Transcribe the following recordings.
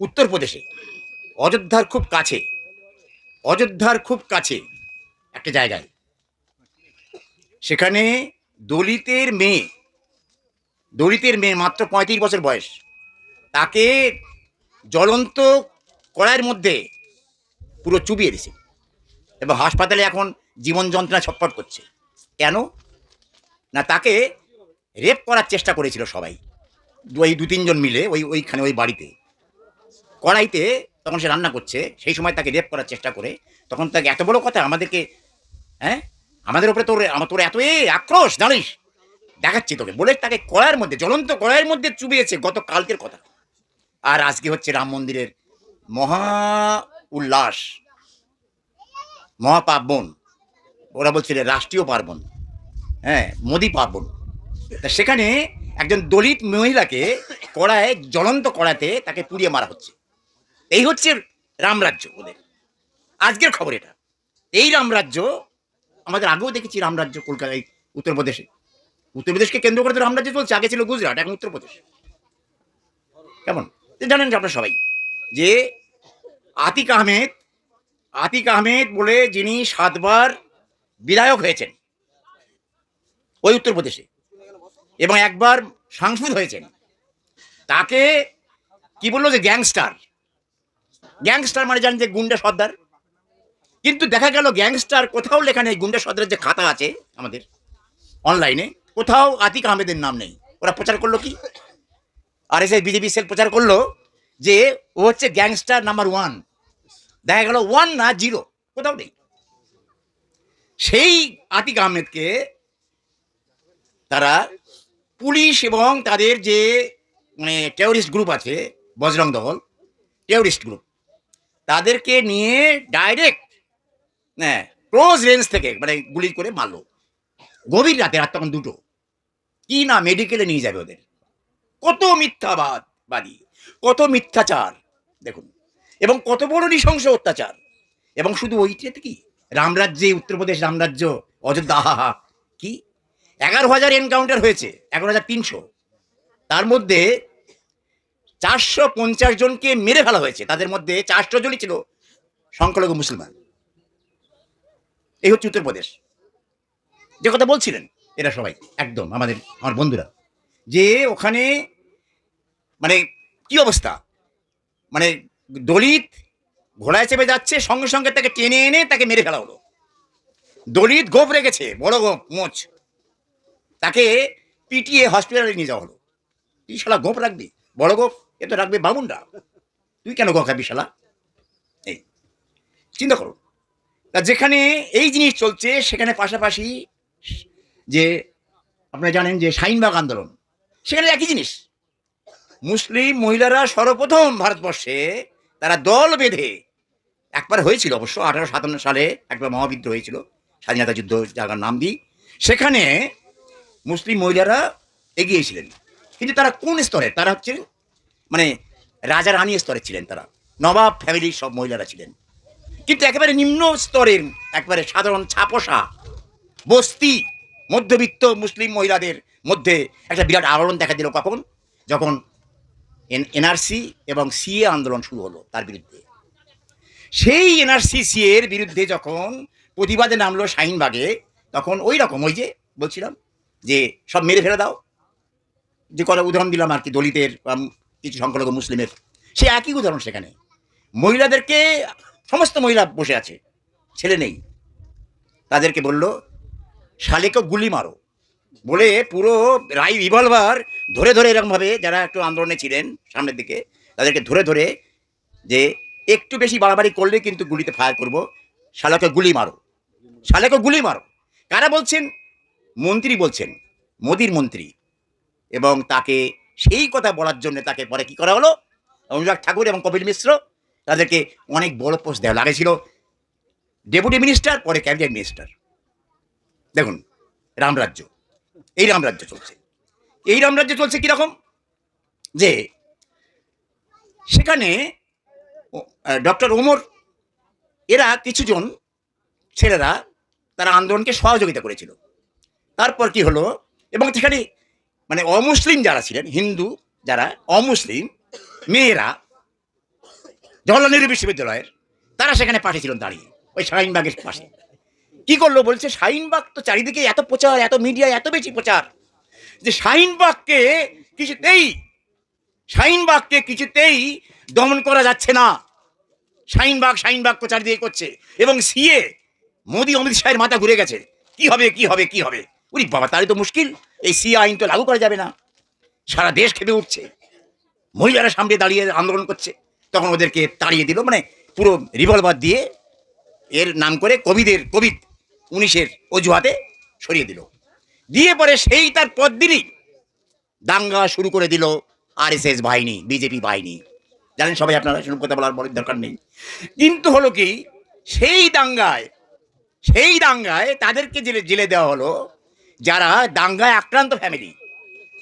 উত্তরপ্রদেশে। অযোধ্যার খুব কাছে। অযোধ্যার খুব কাছে একটা জায়গায়। সেখানে দলিতের মেয়ে দলিতের মেয়ে মাত্র পঁয়ত্রিশ বছর বয়স, তাকে জ্বলন্ত কড়াইয়ের মধ্যে পুরো চুবিয়ে দিছে এবং হাসপাতালে এখন জীবন যন্ত্রণা ছটফট করছে। কেন? না, তাকে রেপ করার চেষ্টা করেছিল সবাই। ওই দু তিনজন মিলে ওই ওইখানে ওই বাড়িতে। কড়াইতে তখন সে রান্না করছে, সেই সময় তাকে রেপ করার চেষ্টা করে, তখন তাকে এত বড় কথা আমাদেরকে হ্যাঁ? আমাদের উপরে তোর, আমার তোর এত এ আক্রোশ, জানিস? দেখাচ্ছি তোকে, বলে তাকে কড়াইয়ের মধ্যে, জ্বলন্ত কড়াইয়ের মধ্যে চুবিয়েছে গত কালকের কথা। আর আজকে হচ্ছে রাম মন্দিরের মহা উল্লাস মহা পার্বণ ওরা বলছিল রাষ্ট্রীয় পার্বণ হ্যাঁ মোদী পার্বণ। তা সেখানে একজন দলিত মহিলাকে কড়ায়, জ্বলন্ত কড়াতে তাকে পুড়িয়ে মারা হচ্ছে। এই হচ্ছে রামরাজ্য ওদের। আজকের খবর এটা। এই রামরাজ্য, আমাদের আগেও দেখেছি রামরাজ্য কলকাতায় উত্তরপ্রদেশে। উত্তরপ্রদেশকে কেন্দ্র করে তো রামরাজ্য চলছে, আগে ছিল গুজরাট, এখন উত্তরপ্রদেশ। কেমন? জানেন আপনারা সবাই, যে আতিক আহমেদ আতিক আহমেদ বলে যিনি সাতবার বিধায়ক হয়েছেন, ওই উত্তরপ্রদেশে, এবং একবার সাংসদ হয়েছেন, তাকে কি বলল যে গ্যাংস্টার? গ্যাংস্টার মানে জানেন যে গুন্ডা সর্দার? কিন্তু দেখা গেল গ্যাংস্টার কোথাও লেখা নেই, গুন্ডা সর্দারের যে খাতা আছে আমাদের অনলাইনে, কোথাও আতিক আহমেদের নাম নেই। ওরা প্রচার করল কি? আর এসে বিজেপি সেল প্রচার করল যে ও হচ্ছে গ্যাংস্টার নাম্বার ওয়ান। দেখা গেল ওয়ান না জিরো, কোথাও নেই। সেই আতিক আহমেদকে তারা পুলিশ এবং তাদের যে মানে টেরোরিস্ট গ্রুপ আছে, বজরং দল টেরোরিস্ট গ্রুপ তাদেরকে নিয়ে ডাইরেক্ট হ্যাঁ ক্লোজ রেঞ্জ থেকে মানে গুলি করে মারলো। গভীর রাতে, রাত তখন দুটো। কি না মেডিকেলে নিয়ে যাবে ওদের? কত মিথ্যাবাদ বাদী কত মিথ্যাচার, দেখুন। এবং কত বড় নৃশংস অত্যাচার। এবং শুধু ওইটাতে কি? রামরাজ্যে, উত্তরপ্রদেশ রামরাজ্য, অযোধ্যা আহা কি? এগারো হাজার এনকাউন্টার হয়েছে, এগারো হাজার তিনশো। তার মধ্যে চারশো পঞ্চাশ জনকে মেরে ফেলা হয়েছে। তাদের মধ্যে চারশো জনই ছিল সংখ্যালঘু মুসলমান। এই হচ্ছে উত্তরপ্রদেশ। যে কথা বলছিলেন এরা সবাই, একদম আমাদের, আমার বন্ধুরা, যে ওখানে মানে কি অবস্থা? মানে দলিত ঘোড়ায় চেপে যাচ্ছে, সঙ্গে সঙ্গে তাকে টেনে এনে তাকে মেরে ফেলা হলো। দলিত গোপ রেখেছে, বড় গোপ, মোচ। তাকে পিটিয়ে হসপিটালে নিয়ে যাওয়া হলো। তুই শালা গোপ রাখবি? বড় গোপ? এ তো রাখবে বামুনরা। তুই কেন গো খাবি শালা? এই, চিন্তা করো। তা যেখানে এই জিনিস চলছে, সেখানে পাশাপাশি যে আপনারা জানেন যে শাহিনবাগ আন্দোলন, সেখানে একই জিনিস। মুসলিম মহিলারা সর্বপ্রথম ভারতবর্ষে তারা দল বেঁধে, একবার হয়েছিল অবশ্য আঠারো সাতান্ন সালে একবার মহাবিদ্রোহ হয়েছিল, স্বাধীনতা যুদ্ধ জায়গার নাম দিই, সেখানে মুসলিম মহিলারা এগিয়েছিলেন কিন্তু তারা কোন স্তরে? তারা হচ্ছে মানে রাজা রানী স্তরে ছিলেন তারা। নবাব ফ্যামিলির সব মহিলারা ছিলেন। কিন্তু একেবারে নিম্ন স্তরের, একেবারে সাধারণ ছাপোষা, বস্তি, মধ্যবিত্ত মুসলিম মহিলাদের মধ্যে একটা বিরাট আলোড়ন দেখা দিল কখন? যখন এনআরসি এবং সিএ আন্দোলন শুরু হলো তার বিরুদ্ধে। সেই এনআরসি সিএ এর বিরুদ্ধে যখন প্রতিবাদে নামলো শাহিনবাগে, তখন ওই রকম, ওই যে বলছিলাম যে সব মেরে ফেলে দাও। যে কথা উদাহরণ দিলাম আর কি, দলিতের কিছু সংখ্যালঘু মুসলিমের। সে একই উদাহরণ সেখানে। মহিলাদেরকে, সমস্ত মহিলা বসে আছে, ছেলে নেই। তাদেরকে বলল শালেকে গুলি মারো। বলে পুরো রাই রিভলভার ধরে ধরে এরকমভাবে যারা একটু আন্দোলনে ছিলেন সামনের দিকে, তাদেরকে ধরে ধরে যে একটু বেশি বাড়াবাড়ি করলে কিন্তু গুলিতে ফায়ার করব শালাকে গুলি মারো। শালাকে গুলি মারো। কারা বলছেন? মন্ত্রী বলছেন, মোদির মন্ত্রী। এবং তাকে সেই কথা বলার জন্য তাকে পরে কি করা হলো? অনুরাগ ঠাকুর এবং কপিল মিশ্র তাদেরকে অনেক বড় পোস্ট দেওয়া লাগেছিল। ডেপুটি মিনিস্টার, পরে ক্যাবিনেট মিনিস্টার। দেখুন রামরাজ্য এই রামরাজ্য চলছে। এই রামরাজ্য চলছে কীরকম? যে সেখানে ডক্টর ওমর, এরা কিছুজন ছেলেরা তারা আন্দোলনকে সহযোগিতা করেছিল। তারপর কি হলো? এবং সেখানে মানে অমুসলিম যারা ছিলেন, হিন্দু যারা, অমুসলিম, মেয়েরা, জওয়াহরলাল নেহরু বিশ্ববিদ্যালয়ের, তারা সেখানে পাঠিয়েছিলেন দাঁড়িয়ে, ওই শাহিনবাগের পাশে। কি করল? বলছে, শাহিনবাগ তো চারিদিকে এত প্রচার, এত মিডিয়া এত বেশি প্রচার, যে শাহিনবাগকে কিছুতেই শাহিনবাগকে কিছুতেই দমন করা যাচ্ছে না। শাহিনবাগ শাহিনবাগ প্রচার দিয়ে করছে। এবং সিএ, মোদি, অমিত শাহের মাথা ঘুরে গেছে। কি হবে কি হবে কি হবে? উনি বাবা তারই তো মুশকিল। এই সি আইন তো লাগু করা যাবে না। সারা দেশ খেপে উঠছে। মহিলারা সামনে দাঁড়িয়ে আন্দোলন করছে। তখন ওদেরকে তাড়িয়ে দিল মানে পুরো রিভলভার দিয়ে এর নাম করে কবিদের কবিদ উনিশের অজুহাতে সরিয়ে দিল। দিয়ে পরে সেই তার পর দিনই দাঙ্গা শুরু করে দিল আরএসএস বাহিনী, বিজেপি বাহিনী। জানেন সবাই আপনারা শুরু কথা বলার বলার দরকার নেই। কিন্তু হলো কি, সেই দাঙ্গায় সেই দাঙ্গায় তাদেরকে জেলে জেলে দেওয়া হলো যারা দাঙ্গায় আক্রান্ত ফ্যামিলি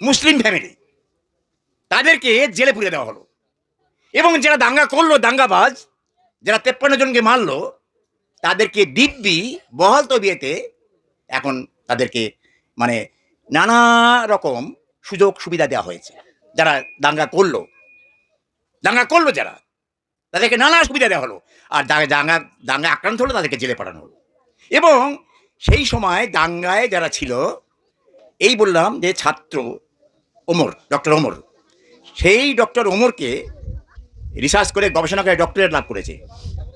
মুসলিম ফ্যামিলি তাদেরকে জেলে পুরে দেওয়া হলো। এবং যারা দাঙ্গা করল, দাঙ্গাবাজ, যারা তেপ্পান্ন জনকে মারলো, তাদেরকে দিব্যি বহাল তবিয়েতে এখন তাদেরকে মানে নানা রকম সুযোগ সুবিধা দেওয়া হয়েছে। যারা দাঙ্গা করল দাঙ্গা করল যারা, তাদেরকে নানা সুবিধা দেওয়া হলো। আর দাঙ্গা দাঙ্গা আক্রান্ত হলো, তাদেরকে জেলে পাঠানো হলো। এবং সেই সময় দাঙ্গায় যারা ছিল, এই বললাম যে ছাত্র ওমর, ডক্টর ওমর। সেই ডক্টর ওমরকে রিসার্চ করে গবেষণা করে ডক্টরেট লাভ করেছে।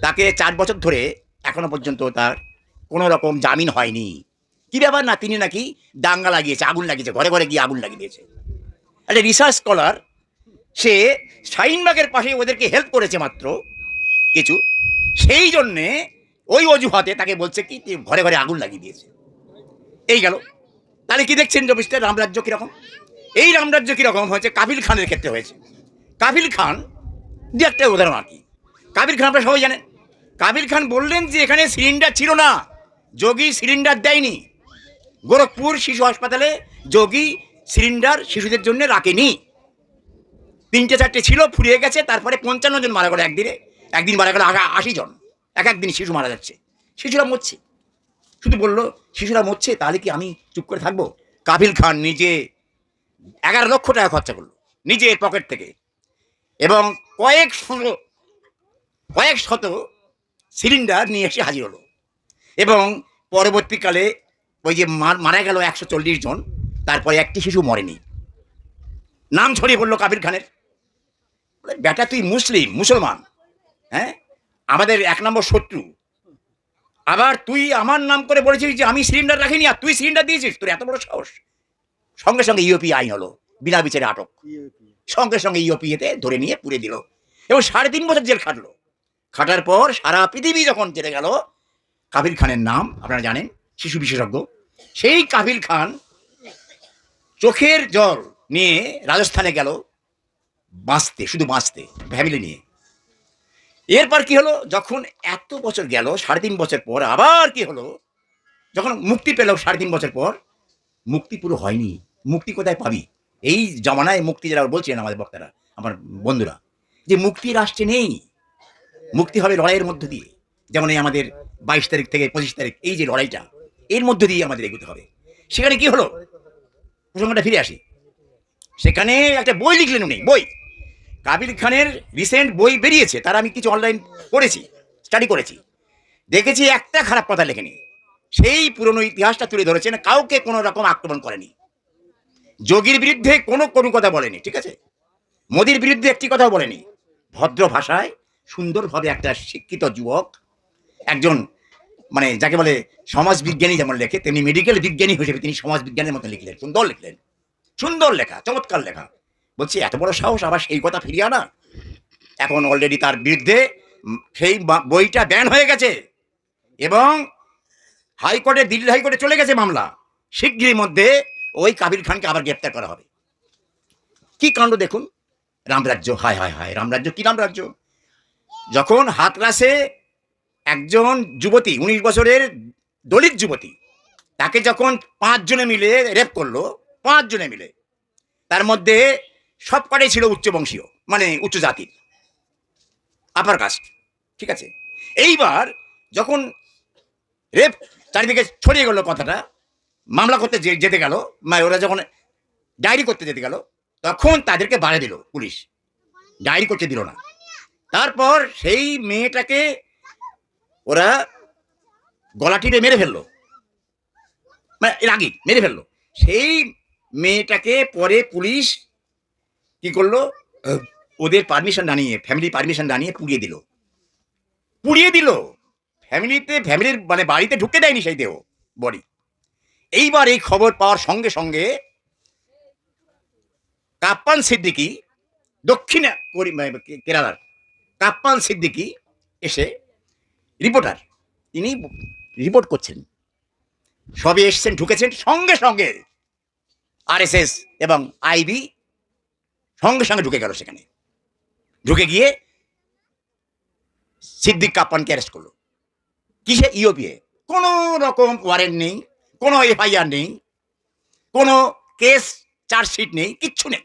তাকে চার বছর ধরে এখনও পর্যন্ত তার কোনো রকম জামিন হয়নি। কি ব্যাপার না, তিনি নাকি দাঙ্গা লাগিয়েছে, আগুন লাগিয়েছে, ঘরে ঘরে গিয়ে আগুন লাগিয়ে দিয়েছে। একটা রিসার্চ স্কলার সে শাহিনবাগের পাশে ওদেরকে হেল্প করেছে মাত্র কিছু। সেই জন্যে ওই অজুহাতে তাকে বলছে কি ঘরে ঘরে আগুন লাগিয়ে দিয়েছে। এই গেল। তাহলে কি দেখছেন জবিস্তে রামরাজ্য কীরকম? এই রামরাজ্য কীরকম হয়েছে? কাবিল খানের ক্ষেত্রে হয়েছে। কাবিল খান, দু একটা উদাহরণ আর কি। কাবিল খান আপনারা সবাই জানেন। কাবিল খান বললেন যে এখানে সিলিন্ডার ছিল না। যোগী সিলিন্ডার দেয়নি। গোরখপুর শিশু হাসপাতালে যোগী সিলিন্ডার শিশুদের জন্য রাখেনি। তিনটে চারটে ছিল, ফুরিয়ে গেছে, তারপরে পঞ্চান্ন জন মারা গেল একদিনে। একদিন মারা গেল আশি জন। এক একদিন শিশু মারা যাচ্ছে। শিশুরা মরছে। শুধু বলল শিশুরা মরছে তাহলে কি আমি চুপ করে থাকব? কাবিল খান নিজে এগারো লক্ষ টাকা খরচা করল নিজের পকেট থেকে। এবং কয়েক শত কয়েক শত সিলিন্ডার নিয়ে এসে হাজির হলো। এবং পরবর্তীকালে ওই যে মারা গেল একশো চল্লিশ জন তারপরে একটি শিশু মরেনি। নাম ছড়িয়ে পড়ল কাবির খানের। বলে, বেটা তুই মুসলিম মুসলমান হ্যাঁ? আমাদের এক নম্বর শত্রু। আবার তুই আমার নাম করে বলেছিস যে আমি সিলিন্ডার রাখিনি আর তুই সিলিন্ডার দিয়েছিস, তোর এত বড় সাহস। সঙ্গে সঙ্গে ইউপি আইন হলো, বিনা বিচারে আটক। সঙ্গে সঙ্গে ইউপি এতে ধরে নিয়ে পুড়ে দিল। এবং সাড়ে তিন বছর জেল খাটলো। খাটার পর সারা পৃথিবী যখন জেলে গেল কাবিল খানের নাম, আপনারা জানেন, শিশু বিশেষজ্ঞ। সেই কাবিল খান চোখের জল নিয়ে রাজস্থানে গেল, বাঁচতে, শুধু বাঁচতে ফ্যামিলি নিয়ে। এরপর কি হলো? যখন এত বছর গেল, সাড়ে তিন বছর পর আবার কি হলো? যখন মুক্তি পেল সাড়ে তিন বছর পর, মুক্তি পুরো হয়নি। মুক্তি কোথায় পাবি? এই জমানায় মুক্তি যারা বলছেন আমাদের বক্তারা, আমার বন্ধুরা, যে মুক্তি রাষ্ট্রে নেই। মুক্তি হবে লড়াইয়ের মধ্য দিয়ে। যেমন এই আমাদের বাইশ তারিখ থেকে পঁচিশ তারিখ, এই যে লড়াইটা, এর মধ্য দিয়ে আমাদের এগোতে হবে। সেখানে কি হলো? প্রসঙ্গটা ফিরে আসি। সেখানে একটা বই লিখলেন উনি, বই। কাবিল খানের রিসেন্ট বই বেরিয়েছে, তার আমি কিছু অনলাইন করেছি স্টাডি করেছি। দেখেছি একটা খারাপ কথা লেখেনি। সেই পুরনো ইতিহাসটা তুলে ধরেছেন, কাউকে কোনো রকম আক্রমণ করেনি। যোগীর বিরুদ্ধে কোনো কোনো কথা বলেনি, ঠিক আছে? মোদির বিরুদ্ধে একটি কথাও বলেনি। ভদ্র ভাষায়, সুন্দরভাবে একটা শিক্ষিত যুবক, একজন মানে যাকে বলে সমাজ বিজ্ঞানী যেমন লেখে, তেমনি মেডিকেল বিজ্ঞানী হিসেবে তিনি সমাজ বিজ্ঞানের মতো লিখলেন, সুন্দর লিখলেন। সুন্দর লেখা, চমৎকার লেখা। বলছি, এত বড় সাহস, আবার সেই কথা ফিরিয়ে আনা? এখন অলরেডি তার বিরুদ্ধে সেই বইটা ব্যান হয়ে গেছে এবং হাইকোর্টে, দিল্লি হাইকোর্টে চলে গেছে মামলা। শীঘ্রই মধ্যে ওই কাবির খানকে আবার গ্রেপ্তার করা হবে। কি কাণ্ড দেখুন? রামরাজ্য, হায় হায় হায়, রামরাজ্য, কি রামরাজ্য? যখন হাতরাসে একজন যুবতী, উনিশ বছরের দলিত যুবতী, তাকে যখন পাঁচজনে মিলে রেপ করল, পাঁচজনে মিলে, তার মধ্যে সব কটাই ছিল উচ্চবংশীয় মানে উচ্চ জাতির। আপার কাস্ট ঠিক আছে? এইবার যখন রেপ চারিদিকে ছড়িয়ে গেল কথাটা, মামলা করতে যেতে গেল মানে ওরা যখন ডায়েরি করতে যেতে গেল, তখন তাদেরকে বাড়ে দিল পুলিশ। ডায়েরি করতে দিল না। তারপর সেই মেয়েটাকে ওরা গলা টিপে মেরে ফেলল। মানে এর আগে মেরে ফেলল। সেই মেয়েটাকে পরে পুলিশ কি করল? ওদের পারমিশন নিয়ে ফ্যামিলি পারমিশন নিয়ে পুড়িয়ে দিল। পুড়িয়ে দিল। ফ্যামিলিতে ফ্যামিলির মানে বাড়িতে ঢুকতে দেয়নি সেই দেহ বডি এইবার এই খবর পাওয়ার সঙ্গে সঙ্গে কাপ্পান সিদ্দিকি দক্ষিণ মানে কেরালার কাপ্পান সিদ্দিকি এসে রিপোর্টার তিনি রিপোর্ট করছেন। সবে এসছেন, ঢুকেছেন সঙ্গে সঙ্গে আরএসএস এবং আইবি সঙ্গে সঙ্গে ঢুকে গেল সেখানে। ঢুকে গিয়ে সিদ্দিক কাপ্পানকে অ্যারেস্ট করল। কিসে? ইউপিএ কোনো রকম ওয়ারেন্ট নেই, কোনো এফআইআর নেই, কোনো কেস চার্জশিট নেই, কিচ্ছু নেই।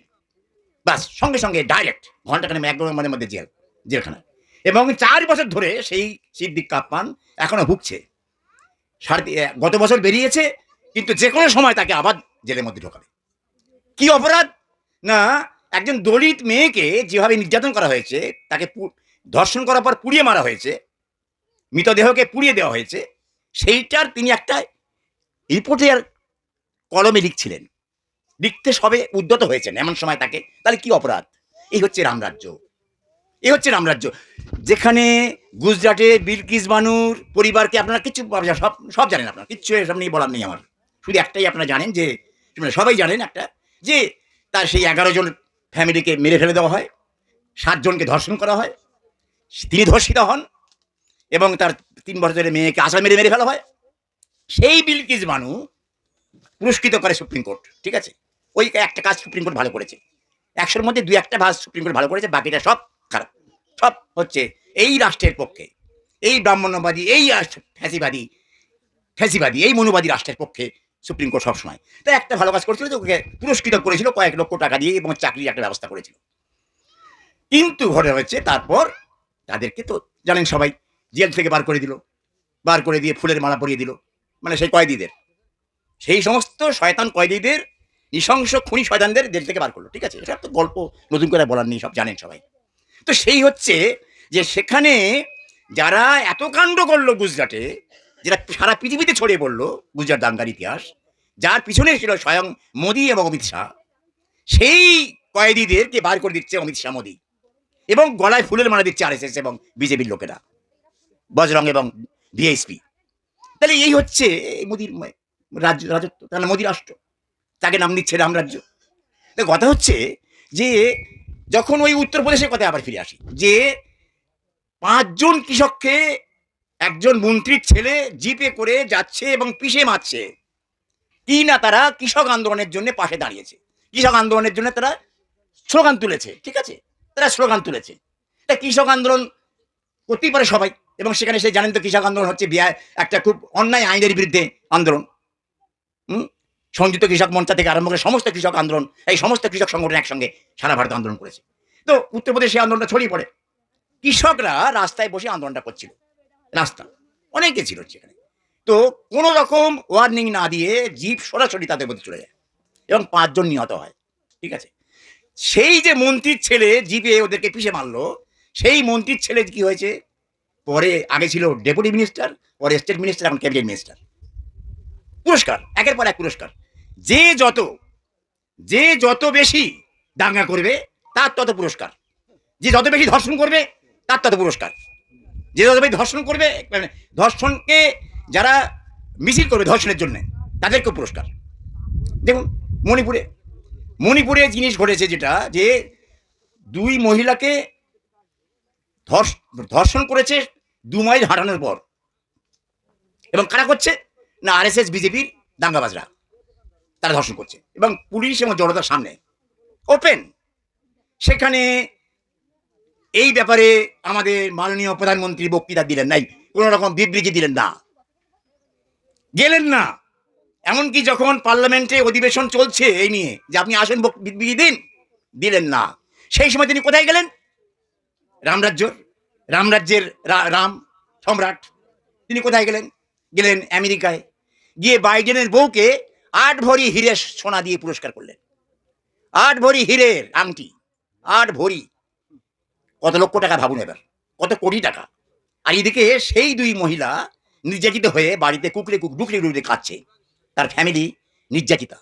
বাস, সঙ্গে সঙ্গে ডাইরেক্ট ঘন্টাখানে এক ঘণ্টার মধ্যে জেল জেলখানা এবং চার বছর ধরে সেই সিদ্দিক কাপ্পান এখনও ভুগছে। গত বছর বেরিয়েছে, কিন্তু যে কোনো সময় তাকে আবার জেলের মধ্যে ঢোকাবে। কি অপরাধ? না একজন দলিত মেয়েকে যেভাবে নির্যাতন করা হয়েছে, তাকে ধর্ষণ করার পর পুড়িয়ে মারা হয়েছে, মৃতদেহকে পুড়িয়ে দেওয়া হয়েছে, সেইটার তিনি একটা রিপোর্টের কলমে লিখছিলেন। লিখতে সবে উদ্যত হয়েছেন এমন সময় তাকে। তাহলে কি অপরাধ? এই হচ্ছে রামরাজ্য এই হচ্ছে রামরাজ্য যেখানে গুজরাটে বিলকিস বানুর পরিবারকে আপনারা কিছু সব সব জানেন আপনারা। কিচ্ছু এসব নিয়ে বলার নেই আমার। শুধু একটাই আপনারা জানেন যে সবাই জানেন একটা, যে তার সেই এগারো জন ফ্যামিলিকে মেরে ফেলে দেওয়া হয়, সাতজনকে ধর্ষণ করা হয়, তিনি ধর্ষিত হন এবং তার তিন বছরের মেয়েকে আশা মেরে মেরে ফেলা হয়। সেই বিলকিস বানু পুরস্কৃত করে সুপ্রিম কোর্ট, ঠিক আছে? ওই একটা কাজ সুপ্রিম কোর্ট ভালো করেছে। একশোর মধ্যে দুই একটা ভাজ সুপ্রিম কোর্ট ভালো করেছে, বাকিটা সব খারাপ। সব হচ্ছে এই রাষ্ট্রের পক্ষে, এই ব্রাহ্মণ্যবাদী, এই ফ্যাসিবাদী ফ্যাসিবাদী, এই মনুবাদী রাষ্ট্রের পক্ষে সুপ্রিম কোর্ট সবসময়। তাই একটা ভালো কাজ করেছিল যে ওকে পুরস্কৃত করেছিল কয়েক লক্ষ টাকা দিয়ে এবং চাকরির একটা ব্যবস্থা করেছিল। কিন্তু ঘটে হচ্ছে তারপর তাদেরকে তো জানেন সবাই, জেল থেকে বার করে দিল, বার করে দিয়ে ফুলের মালা পরিয়ে দিল মানে সেই কয়েদিদের। সেই সমস্ত শয়তান কয়েদিদের, নৃশংস খুনি শয়তানদের জেল থেকে বার করল, ঠিক আছে? এটা তো গল্প, নতুন করে বলার নেই, সব জানেন সবাই। তো সেই হচ্ছে যে সেখানে যারা এত কাণ্ড করল গুজরাটে যেটা সারা পৃথিবীতে ছড়িয়ে পড়ল, গুজরাট দাঙ্গার ইতিহাস, যার পিছনে ছিল স্বয়ং মোদি এবং অমিত শাহ। সেই কয়েদিদেরকে বার করে দিচ্ছে অমিত শাহ মোদি এবং গলায় ফুলের মারা দিচ্ছে আরএসএস এবং বিজেপির লোকেরা, বজরং এবং বিএসপি। তাহলে এই হচ্ছে মোদির রাজ্য রাজত্ব তাহলে মোদি রাষ্ট্র। তাকে নাম দিচ্ছে রামরাজ্য। কথা হচ্ছে যে, যখন ওই উত্তরপ্রদেশের কথা আবার ফিরে আসি, যে পাঁচজন কৃষককে একজন মন্ত্রীর ছেলে জিপে করে যাচ্ছে এবং পিষে মারছে। কি না তারা কৃষক আন্দোলনের জন্য পাশে দাঁড়িয়েছে। কৃষক আন্দোলনের জন্য তারা স্লোগান তুলেছে, ঠিক আছে? তারা স্লোগান তুলেছে। তা কৃষক আন্দোলন করতেই পারে সবাই এবং সেখানে সে জানেন তো কৃষক আন্দোলন হচ্ছে বিয়া একটা খুব অন্যায় আইনের বিরুদ্ধে আন্দোলন। হুম? সংযুক্ত কৃষক মঞ্চ থেকে আরম্ভ করে সমস্ত কৃষক আন্দোলন, এই সমস্ত কৃষক সংগঠন একসঙ্গে সারা ভারত আন্দোলন করেছে। তো উত্তরপ্রদেশে আন্দোলনটা ছড়িয়ে পড়ে। কৃষকরা রাস্তায় বসে আন্দোলনটা করছিল। রাস্তা অনেকে ছিল সেখানে। তো কোনো রকম ওয়ার্নিং না দিয়ে জিপ সরাসরি তাদের মধ্যে চলে যায় এবং পাঁচজন নিহত হয়। ঠিক আছে? সেই যে মন্ত্রীর ছেলে জিপে ওদেরকে পিষে মারলো, সেই মন্ত্রীর ছেলে কি হয়েছে? পরে আগে ছিল ডেপুটি মিনিস্টার পরে স্টেট মিনিস্টার এখন ক্যাবিনেট মিনিস্টার পুরস্কার, একের পর এক পুরস্কার। যে যত যে যত বেশি দাঙ্গা করবে, তার তত পুরস্কার। যে যত বেশি ধর্ষণ করবে, তার তত পুরস্কার। যে বেশি ধর্ষণ করবে মানে ধর্ষণকে যারা মিছিল করবে ধর্ষণের জন্য, তাদেরকেও পুরস্কার। দেখুন, মণিপুরে মণিপুরে জিনিস ঘটেছে যেটা, যে দুই মহিলাকে ধর্ষ- ধর্ষণ করেছে দু মাইল হাঁটানোর পর। এবং কারা করছে? না, আরএসএস, বিজেপির দাঙ্গাবাজরা। তারা ধর্ষণ করছে। এবং পুলিশ এবং জনতার সামনে। ওপেন। সেখানে এই ব্যাপারে আমাদের মাননীয় প্রধানমন্ত্রী বক্তৃতা দিলেন নাই। কোনো রকম বিবৃতি দিলেন না। গেলেন না। এমনকি যখন পার্লামেন্টে অধিবেশন চলছে এই নিয়ে, যে আপনি আসেন বিবৃতি দিন, দিলেন না। সেই সময় তিনি কোথায় গেলেন? রামরাজ্য রামরাজ্যের রাম সম্রাট, তিনি কোথায় গেলেন? গেলেন আমেরিকায়। গিয়ে বাইডেনের বউকে আট ভরি হিরে সোনা দিয়ে পুরস্কার করলেন। আট ভরি হিরের আংটি আট ভরি। কত লক্ষ টাকা ভাবুন এবার, কত কোটি টাকা। আর এদিকে সেই দুই মহিলা নির্যাতিত হয়ে বাড়িতে কুকরে কুক ডুকরে ডুকরে খাচ্ছে, তার ফ্যামিলি নির্যাতিতা।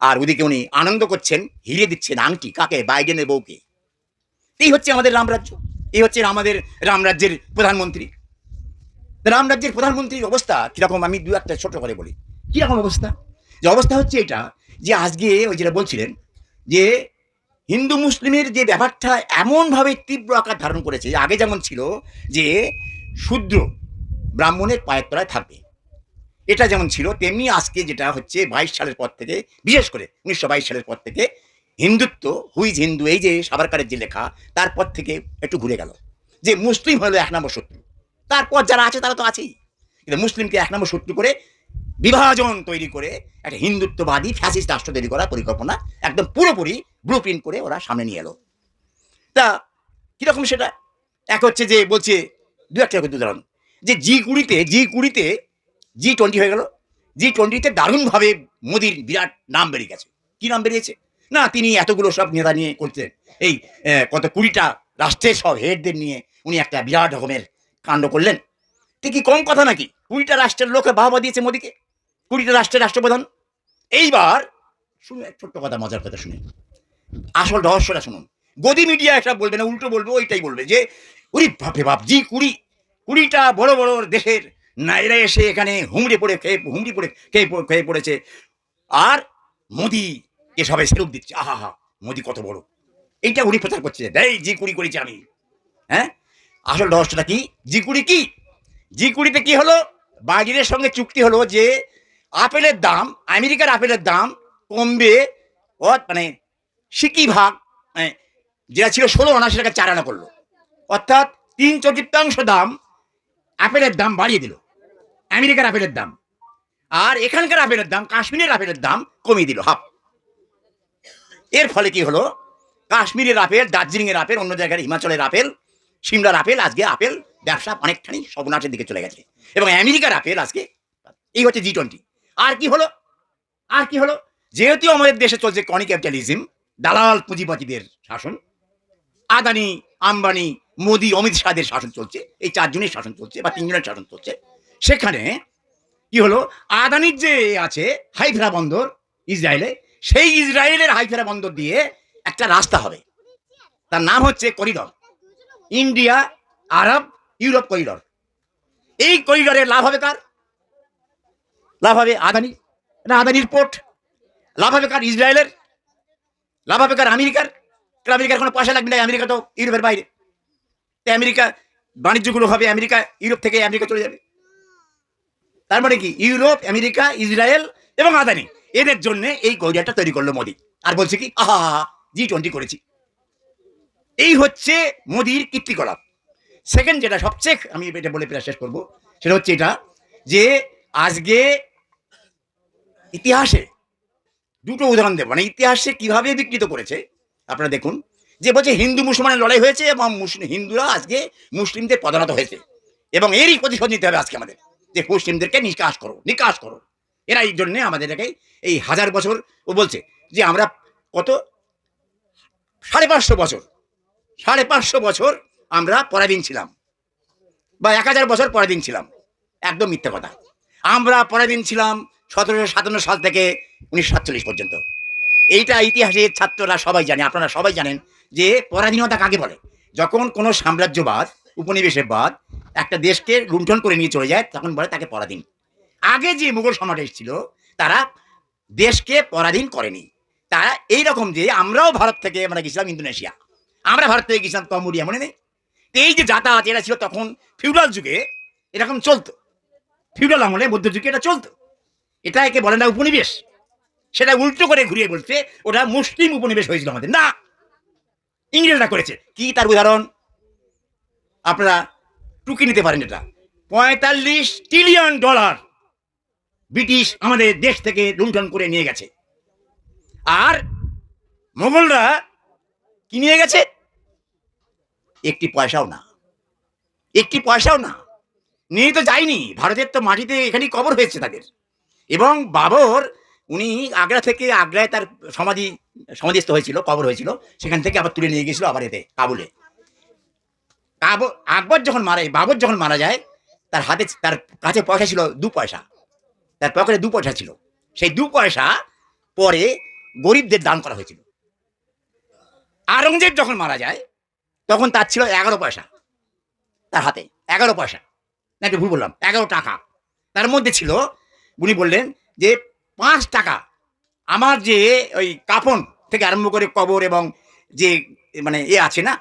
আর ওদিকে উনি আনন্দ করছেন, হিরে দিচ্ছেন আংটি, কাকে? বাইডেনের বউকে। এই হচ্ছে আমাদের রামরাজ্য, এই হচ্ছে আমাদের রামরাজ্যের প্রধানমন্ত্রী। রামরাজ্যের প্রধানমন্ত্রীর অবস্থা কীরকম? আমি দু একটা ছোট করে বলি। কীরকম অবস্থা? যে অবস্থা হচ্ছে এটা যে আজকে ওই যেটা বলছিলেন যে হিন্দু মুসলিমের যে ব্যাপারটা এমনভাবে তীব্র আকার ধারণ করেছে, আগে যেমন ছিল যে শূদ্র ব্রাহ্মণের পায়ের তলায় থাকবে। এটা যেমন ছিল, তেমনি আজকে যেটা হচ্ছে বাইশ সালের পর থেকে, বিশেষ করে উনিশশো বাইশ সালের পর থেকে হিন্দুত্ব হুইজ হিন্দু এই যে সাবারকারের যে লেখা, তারপর থেকে একটু ঘুরে গেল। যে মুসলিম হলো এক নম্বর শত্রু। তারপর যারা আছে তারা তো আছেই। কিন্তু মুসলিমকে এক নম্বর শত্রু করে বিভাজন তৈরি করে একটা হিন্দুত্ববাদী ফ্যাসিস্ট রাষ্ট্র তৈরি করার পরিকল্পনা একদম পুরোপুরি ব্লু প্রিন্ট করে ওরা সামনে নিয়ে এলো। তা কীরকম সেটা? এক হচ্ছে যে বলছে, দু একটা উদাহরণ। যে জি কুড়িতে জি কুড়িতে জি টোয়েন্টি হয়ে গেল। জি টোয়েন্টিতে দারুণভাবে মোদির বিরাট নাম বেরিয়ে গেছে। কি নাম বেরিয়েছে? না, তিনি এতগুলো সব নেতা নিয়ে করছেন। এই কত কুড়িটা রাষ্ট্রের সব হেডদের নিয়ে উনি একটা বিরাট রকমের কাণ্ড করলেন। ঠিক কি কম কথা নাকি? কুড়িটা রাষ্ট্রের লোকে বাহবা দিয়েছে মোদিকে? কুড়িটা রাষ্ট্রের রাষ্ট্রপ্রধান? এইবার শুনে ছোট্ট কথা, মজার কথা শুনে। আসল রহস্যটা শুনুন। গদি মিডিয়া একটা বলবে না, উল্টো বলবে, ওইটাই বলবে যে, উরি বাপরে বাপ, জি কুড়ি, কুড়িটা বড় বড় দেশের নাইরা এসে এখানে হুমড়ে পড়ে খেয়ে, হুমড়ি পড়ে খেয়ে খেয়ে পড়েছে। আর মোদি এ সবাই সেলুক দিচ্ছে। আহা হা, মোদি কত বড়। এইটা উনি প্রচার করছে। দেই, জি কুড়ি করেছি আমি। হ্যাঁ? আসল রহস্যটা কি? জি কুড়ি কি? জি কুড়িতে কি হলো? বাইডেনের সঙ্গে চুক্তি হলো যে, আপেলের দাম, আমেরিকার আপেলের দাম কমবে ও মানে সিকি ভাগ? মানে যেটা ছিল ষোলো আনা সেটাকে চার আনা করল। অর্থাৎ তিন চতুর্থাংশ দাম আপেলের দাম বাড়িয়ে দিল। আমেরিকার আপেলের দাম। আর এখানকার আপেলের দাম, কাশ্মীরের আপেলের দাম কমিয়ে দিল, হাফ। এর ফলে কি হলো? কাশ্মীরের আপেল, দার্জিলিংয়ের আপেল, অন্য জায়গার হিমাচলের আপেল, সিমলার আপেল, আজকে আপেল ব্যবসা অনেকখানি সর্বনাশের দিকে চলে গেছে। এবং আমেরিকার আপেল আজকে, এই হচ্ছে জি টোয়েন্টি আর কি হলো? আর কি হলো? যেহেতু আমাদের দেশে চলছে কনি ক্যাপিটালিজম দালাল পুঁজিপতিদের শাসন, আদানি, আম্বানি, মোদি, অমিত শাহের শাসন চলছে, এই চারজনের শাসন চলছে বা তিনজনের শাসন চলছে। সেখানে কি হলো? আদানির যে আছে হাইফেরা বন্দর ইসরায়েলে, সেই ইসরায়েলের হাইফেরা বন্দর দিয়ে একটা রাস্তা হবে। তার নাম হচ্ছে corridor. India, Arab, Europe corridor. এই করিডরে লাভ হবে কার? লাভ হবে আদানি, না, আদানির পোর্ট। লাভ হবে কার? ইসরায়েলের। লাভ হবে কার? আমেরিকার? আমেরিকার কোনো পয়সা লাগবে না, আমেরিকা তো ইউরোপের বাইরে। তাই আমেরিকা বাণিজ্যগুলো হবে, আমেরিকা ইউরোপ থেকে আমেরিকা চলে যাবে। তার মানে কি? ইউরোপ, আমেরিকা, ইসরায়েল এবং আদানি, এদের জন্য এই করিডরটা তৈরি করল মোদি। আর বলছে কি? আহা, জি টোয়েন্টি করেছি। এই হচ্ছে মোদির কীর্তিকলাপ। সেকেন্ড যেটা সবচেয়ে, আমি এটা বলে প্রায় শেষ করব, সেটা হচ্ছে এটা যে আজকে ইতিহাসে দুটো উদাহরণ দেবো। মানে ইতিহাসে কীভাবে বিকৃত করেছে, আপনারা দেখুন। যে বলছে হিন্দু মুসলমানের লড়াই হয়েছে এবং হিন্দুরা আজকে মুসলিমদের পদানত হয়েছে। এবং এরই প্রতিশোধ নিতে হবে আজকে আমাদের, যে মুসলিমদেরকে নিকাশ করো নিকাশ করো। এরা এই জন্যে আমাদের এলাকায় এই হাজার বছর ও বলছে যে আমরা কত? সাড়ে পাঁচশো বছর, সাড়ে পাঁচশো বছর আমরা পরাধীন ছিলাম। বা এক হাজার বছর পরাধীন ছিলাম। একদম মিথ্যা কথা। আমরা পরাধীন ছিলাম সতেরোশো সাতান্ন সাল থেকে উনিশশো সাতচল্লিশ পর্যন্ত। এইটা ইতিহাসের ছাত্ররা সবাই জানে, আপনারা সবাই জানেন যে পরাধীনতা কাকে বলে? যখন কোনো সাম্রাজ্যবাদ, উপনিবেশবাদ একটা দেশকে লুণ্ঠন করে নিয়ে চলে যায়, তখন বলে তাকে পরাধীন। আগে যে মুঘল সম্রাট এসেছিল, তারা দেশকে পরাধীন করেনি। তারা এই রকম যে আমরাও ভারত থেকে আমরা গেছিলাম ইন্দোনেশিয়া। আমরা ভারত থেকে গেছিলাম কম্বোডিয়া, মনে নেই? এই যে যাতায়াত এরা ছিল তখন ফিউডাল যুগে এরকম চলতো। ফিউডাল আমলে মধ্যযুগে এটা চলতো। এটা একে বলে না উপনিবেশ। সেটা উল্টো করে ঘুরিয়ে বলছে, ওটা মুসলিম উপনিবেশ হয়েছিল আমাদের। না! ইংরেজরা করেছে। কি তার উদাহরণ? আপনারা টুকি নিতে পারেন এটা। পঁয়তাল্লিশ ট্রিলিয়ন ডলার ব্রিটিশ আমাদের দেশ থেকে লুণ্ঠন করে নিয়ে গেছে। আর মোগলরা কি নিয়ে গেছে? একটি পয়সাও না। একটি পয়সাও না। নিয়ে তো যায়নি। ভারতের তো মাটিতে এখানে কবর হয়েছে তাদের। এবং বাবর উনি আগ্রা থেকে আগ্রায় তার সমাধি, সমাধিস্থ হয়েছিল, কবর হয়েছিল, সেখান থেকে আবার তুলে নিয়ে গেছিল আবার এতে, কাবুলে। কাবু, আকবর যখন মারা বাবর যখন মারা যায়, তার হাতে, তার কাছে পয়সা ছিল দু পয়সা। তার পকেটে দু পয়সা ছিল। সেই দু পয়সা পরে গরিবদের দান করা হয়েছিল। আরঙ্গজেব যখন মারা যায়, তখন তার ছিল এগারো পয়সা তার হাতে, এগারো পয়সা। না, একটু ভুল বললাম, এগারো টাকা। তার মধ্যে ছিল, উনি বললেন যে পাঁচ টাকা। আমার যে ওই কাপন থেকে আরম্ভ করে কবর এবং যে মানে এ আছে না,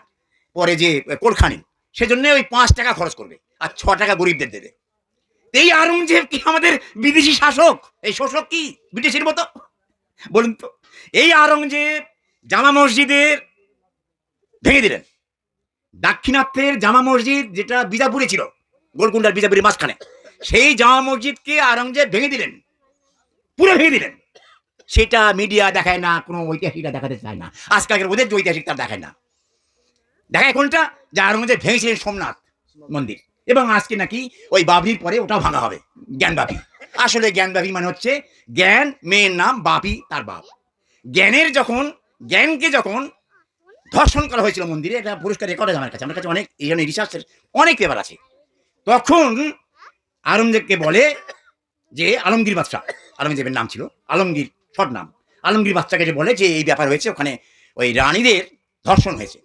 পরে যে কোলখানি, সেজন্য ওই পাঁচ টাকা খরচ করবে আর ছ টাকা গরিবদের দেবে। এই আরঙ্গজেব কি আমাদের বিদেশি শাসক? এই শোষক কি? ব্রিটিশের মতো? বলুন তো। এই আরঙ্গজেব জামা মসজিদের ভেঙে দিলেন। দাক্ষিণাত্যের জামা মসজিদ যেটা বিজাপুরে ছিল, গোলকুন্ডার বিজাপুরের মাঝখানে, সেই জামা মসজিদকে আরঙ্গজেব ভেঙে দিলেন। পুরো ভেঙে দিলেন সেটা মিডিয়া দেখায় না, কোনো ঐতিহাসিকরা দেখাতে চায় না। আজকালকার ওদের যে ঐতিহাসিক তার দেখায় না। দেখায় কোনটা? যে আরঙ্গজেব ভেঙেছিলেন সোমনাথ মন্দির। এবং আজকে নাকি ওই বাবরির পরে ওটাও ভাঙা হবে জ্ঞান বাপি আসলে জ্ঞান বাপি মানে হচ্ছে জ্ঞান, মেয়ের নাম বাপি, তার বাপ। জ্ঞানের যখন, জ্ঞানকে যখন ধর্ষণ করা হয়েছিল মন্দিরে, এটা পুরস্কার রেকর্ড আছে আমার কাছে। আমার কাছে অনেক, এই জন্য রিসার্চের অনেক পেপার আছে। তখন আরঙ্গজেবকে বলে যে, আলমগীর বাদশাহ আলমগীরের নাম ছিল। আলমগীর শর্ট নাম। আলমগীর বাচ্চাকে যে বলে যে এই ব্যাপার হয়েছে, ওখানে ওই রানীদের ধর্ষণ হয়েছে।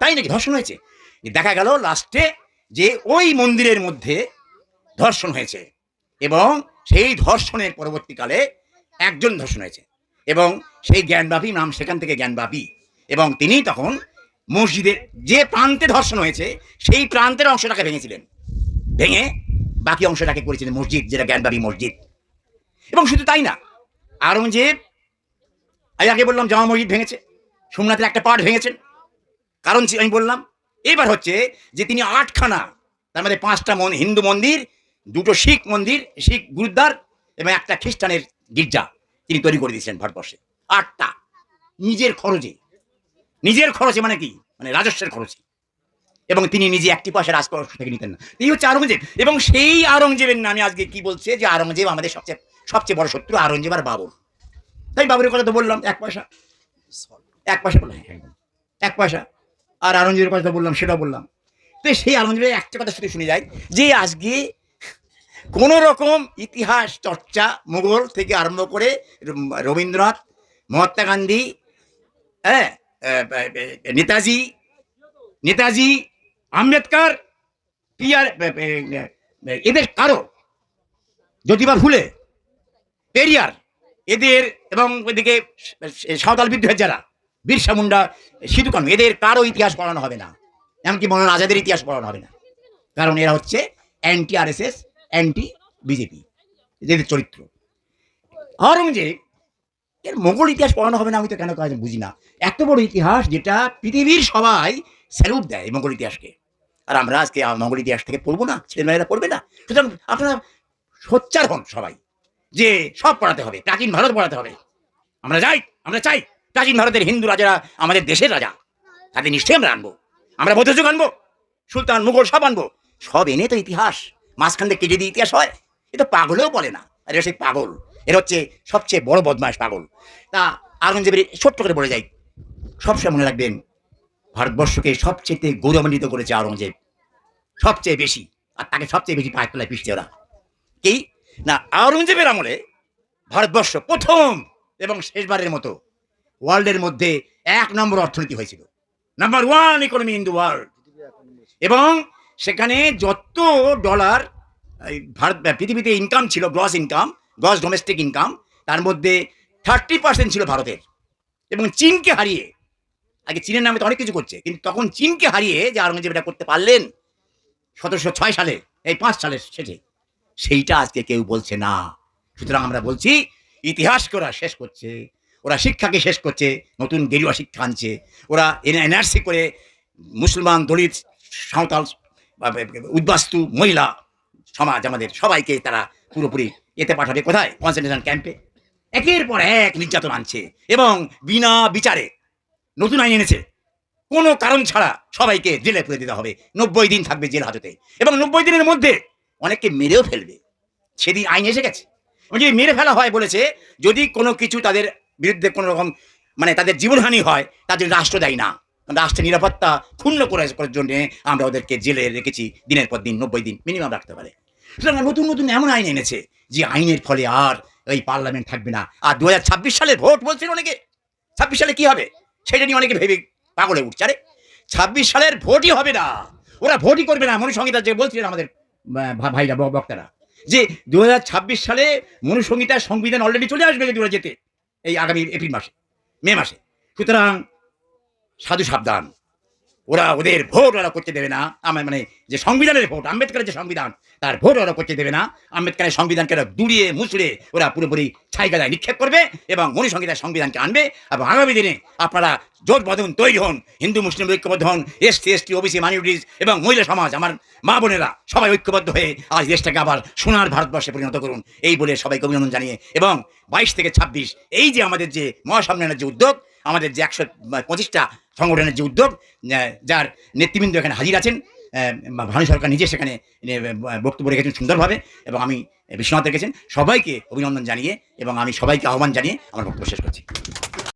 তাই নাকি ধর্ষণ হয়েছে? দেখা গেল লাস্টে যে ওই মন্দিরের মধ্যে ধর্ষণ হয়েছে এবং সেই ধর্ষণের পরবর্তীকালে একজন ধর্ষণ হয়েছে এবং সেই জ্ঞানবাপী নাম সেখান থেকে জ্ঞানবাপী এবং তিনি তখন মসজিদের যে প্রান্তে ধর্ষণ হয়েছে, সেই প্রান্তের অংশটাকে ভেঙেছিলেন। ভেঙে বাকি অংশটাকে করেছিলেন মসজিদ, যেটা জ্ঞানবাপী মসজিদ। এবং শুধু তাই না আরঙ্গজেব আমি আগে বললাম জামা মসজিদ ভেঙেছে, সোমনাথের একটা পার্ট ভেঙেছেন কারণ আমি বললাম, এবার হচ্ছে যে তিনি আটখানা, তার মধ্যে পাঁচটা মন, হিন্দু মন্দির, দুটো শিখ মন্দির, শিখ গুরুদ্বার এবং একটা খ্রিস্টানের গির্জা তিনি তৈরি করে দিয়েছিলেন ভারতবর্ষে। আটটা। নিজের খরচে। নিজের খরচে মানে কি? মানে রাজস্বের খরচে। এবং তিনি নিজে একটি পয়সা রাজকোষ থেকে নিতেন না। এই হচ্ছে আরঙ্গজেব এবং সেই আরঙ্গজেবের নামে আজকে কি বলছে যে আরঙ্গজেব আমাদের সবচেয়ে সবচেয়ে বড় শত্রু আরঙ্গজেব আর বাবর তাই বাবরের কথা তো বললাম এক পয়সা। এক পয়সা বললাম। হ্যাঁ, এক পয়সা। আর আরঙ্গজেবের কথা তো বললাম সেটা বললাম। তো সেই আরঙ্গজেবের একটা কথা শুধু শুনে যায় যে আজকে কোন রকম ইতিহাস চর্চা মুঘল থেকে আরম্ভ করে রবীন্দ্রনাথ মহাত্মা গান্ধী হ্যাঁ নেতাজি নেতাজি আম্বেদকর পিয়ার এদের কারও জ্যোতিবা ফুলে পেরিয়ার, এদের এবং ওইদিকে সাঁওতাল বিদ্রোহের যারা, বিরসা মুন্ডা সিধু কানু এদের কারও ইতিহাস পড়ানো হবে না। এমনকি মৌলানা আজাদের ইতিহাস পড়ানো হবে না। কারণ এরা হচ্ছে অ্যান্টি আরএসএস অ্যান্টি বিজেপি এদের চরিত্র। আওরঙ্গজেব এর মোগল ইতিহাস পড়ানো হবে না, আমি তো কেন কাজ বুঝি না। এত বড় ইতিহাস যেটা পৃথিবীর সবাই স্যালুট দেয় মোগল ইতিহাসকে। আর আমরা আজকে মোগল ইতিহাস থেকে পড়ব না, ছেলেমেয়েরা পড়বে না। সুতরাং আপনারা সোচ্চার হন সবাই। যে সব পড়াতে হবে, প্রাচীন ভারত পড়াতে হবে। আমরা যাই, আমরা চাই, প্রাচীন ভারতের হিন্দু রাজারা আমাদের দেশের রাজা। তাদের নিশ্চয়ই আমরা আনব। আমরা মধ্যযুগ আনব, সুলতান, মুঘল সব আনব। সব এনে তো ইতিহাস, মাঝখান থেকে দিয়ে ইতিহাস হয়। এ তো পাগলেও বলে না, আর সেই পাগল। এর হচ্ছে সবচেয়ে বড় বদমাস পাগল। তা আরঙ্গজেবের ছোট্ট করে বলে যাই। সবসময় মনে রাখবেন, ভারতবর্ষকে সবচেয়ে গৌরবান্বিত করেছে আরঙ্গজেব সবচেয়ে বেশি, আর তাকে সবচেয়ে বেশি পায়ের তোলায় পিষছে ওরা। কি না আওরঙ্গজেবের আমলে ভারতবর্ষ প্রথম এবং শেষবারের মতো ওয়ার্ল্ডের মধ্যে এক নম্বর অর্থনীতি হয়েছিল। Number one economy in the world এবং সেখানে যত ডলার ভারত পৃথিবীতে ইনকাম ছিল gross income gross domestic income তার মধ্যে থার্টি পার্সেন্ট ছিল ভারতের। এবং চীনকে হারিয়ে, আগে চীনের নামে তো অনেক কিছু করছে, কিন্তু তখন চীনকে হারিয়ে যে আওরঙ্গজেব এটা করতে পারলেন, সতেরোশো ছয় সালে, এই পাঁচ সালের শেষে। সেইটা আজকে কেউ বলছে না। সুতরাং আমরা বলছি ইতিহাসকে ওরা শেষ করছে, ওরা শিক্ষাকে শেষ করছে, নতুন গেরুয়া শিক্ষা আনছে, ওরা এনআরসি করে মুসলমান দলিত সাঁওতাল উদ্বাস্তু মহিলা সমাজ আমাদের সবাইকে তারা পুরোপুরি এতে পাঠাবে কোথায়? কনসেন্ট্রেশন ক্যাম্পে। একের পর এক নির্যাতন আনছে এবং বিনা বিচারে নতুন আইন এনেছে। কোনো কারণ ছাড়া সবাইকে জেলে পুরে দিতে হবে। নব্বই দিন থাকবে জেল হাজতে। এবং নব্বই দিনের মধ্যে অনেককে মেরেও ফেলবে। সেদিন আইন এসে গেছে। যদি মেরে ফেলা হয় বলেছে, যদি কোনো কিছু তাদের বিরুদ্ধে কোনো রকম মানে তাদের জীবনহানি হয় তাদের রাষ্ট্র দেয় না। রাষ্ট্রের নিরাপত্তা ক্ষুণ্ণ করে করার জন্য আমরা ওদেরকে জেলে রেখেছি, দিনের পর দিন, নব্বই দিন মিনিমাম রাখতে পারে। সুতরাং নতুন নতুন এমন আইন এনেছে যে আইনের ফলে আর এই পার্লামেন্ট থাকবে না। আর দু সালের ভোট বলছেন অনেকে। ছাব্বিশ সালে কি হবে? সেটা নিয়ে অনেকে ভেবে পাগলে উঠছে। আরে, ছাব্বিশ সালের ভোটই হবে না। ওরা ভোটই করবে না। মনুসংহিতা যে বলছিলেন আমাদের ভাইরা বক্তারা, যে দু হাজার ছাব্বিশ সালে মনুসংহিতা সংবিধান অলরেডি চলে আসবে ওরা যেতে এই আগামী এপ্রিল মাসে, মে মাসে। সুতরাং সাধু সাবধান। ওরা ওদের ভোট ওরা করতে দেবে না। আমার মানে যে সংবিধানের ভোট, আম্বেদকরের যে সংবিধান, তার ভোট ওরা করতে দেবে না। আম্বেদকরের সংবিধানকে ওরা দুড়িয়ে মুচড়ে ওরা পুরোপুরি ছাইগাদায় নিক্ষেপ করবে এবং মনুসংহিতার সংবিধানকে আনবে এবং আগামী দিনে আপনারা জোট বদন তৈরি হন, হিন্দু, মুসলিম ঐক্যবদ্ধ হন এসটি এসটি ওবিসি মাইনরিটিস এবং মহিলা সমাজ, আমার মা বোনেরা সবাই ঐক্যবদ্ধ হয়ে আজ দেশটাকে আবার সোনার ভারতবর্ষে পরিণত করুন। এই বলে সবাইকে অভিনন্দন জানিয়ে এবং বাইশ থেকে ছাব্বিশ, এই যে আমাদের যে মহাসম্মেলনের যে উদ্যোগ আমাদের যে একশো পঁচিশটা সংগঠনের যে উদ্যোগ যার নেতৃবৃন্দ এখানে হাজির আছেন ভানু সরকার নিজে সেখানে বক্তব্য রেখেছেন সুন্দরভাবে এবং আমি বিশ্বনাথ রেখেছেন সবাইকে অভিনন্দন জানিয়ে এবং আমি সবাইকে আহ্বান জানিয়ে আমার বক্তব্য শেষ করছি।